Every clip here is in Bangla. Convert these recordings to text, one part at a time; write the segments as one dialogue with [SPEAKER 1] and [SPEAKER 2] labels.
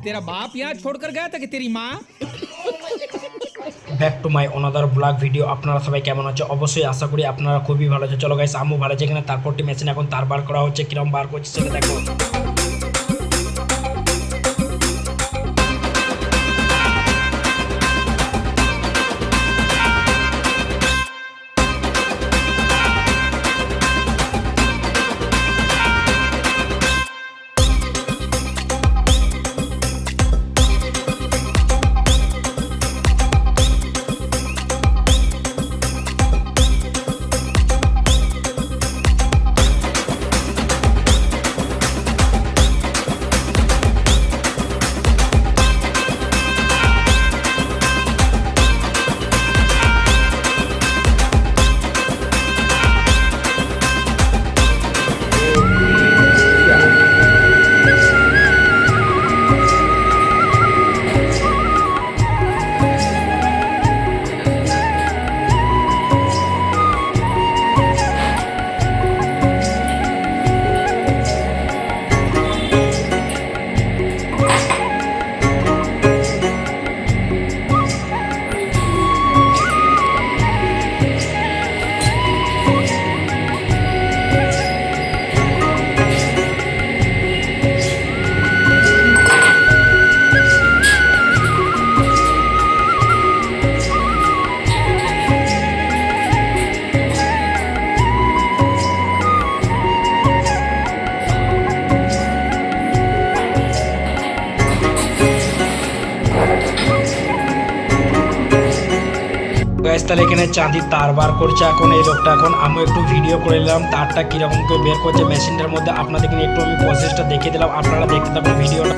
[SPEAKER 1] तेरा बाप यहाँ छोड़कर गया था कि तेरी माँ
[SPEAKER 2] back to my another blog video আপনারা সবাই কেমন আছে অবশ্যই আশা করি আপনারা খুবই ভালো আছে চলো গাইস আমিও ভালো আছে এখানে তারপরটি মেশিন এখন তার বার করা হচ্ছে কিরম বার করছে সেটা দেখো গাইস তাহলে এখানে চাঁদির তার বার করছে এখন, এই লোকটা এখন। আমি একটু ভিডিও করে নিলাম, তারটা কীরকম করে বের করছে মেশিনটার মধ্যে। আপনাদেরকে একটু আমি প্রসেসটা দেখিয়ে দিলাম, আপনারা দেখতে থাকুন ভিডিওটা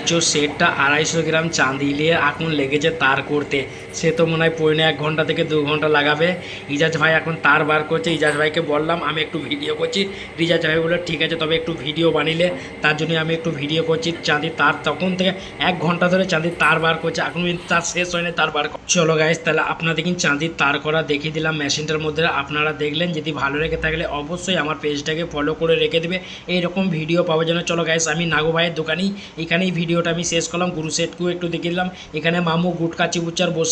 [SPEAKER 2] নিচের সেটটা আড়াইশো গ্রাম চাঁদি নিয়ে এখন লেগেছে তার করতে। সে তো মনে হয় পৌনে এক ঘণ্টা থেকে দু ঘণ্টা লাগাবে। ইজাজ ভাই এখন তার বার করছে। ইজাজ ভাইকে বললাম, আমি একটু ভিডিও করছি। রিজাজ ভাই বলে ঠিক আছে, তবে একটু ভিডিও বানিলে। তার জন্য আমি একটু ভিডিও করছি। চাঁদির তার তখন থেকে এক ঘণ্টা ধরে চাঁদির তার বার করছে। এখন তার শেষ হয়নি, তার বার চলো গাইস তাহলে আপনাদের কিন্তু চাঁদির তার করা দেখিয়ে দিলাম মেশিনটার মধ্যে। আপনারা দেখলেন, যদি ভালো রেখে থাকলে অবশ্যই আমার পেজটাকে ফলো করে রেখে দেবে। এইরকম ভিডিও পাওয়ার জন্য চলো গাইস আমি নাগো ভাইয়ের দোকানেই এখানেই ভিডিওটা আমি শেষ করলাম গুরু সেটকেও একটু দেখে দিলাম এখানে মামু গুটকা চিবুচার বসে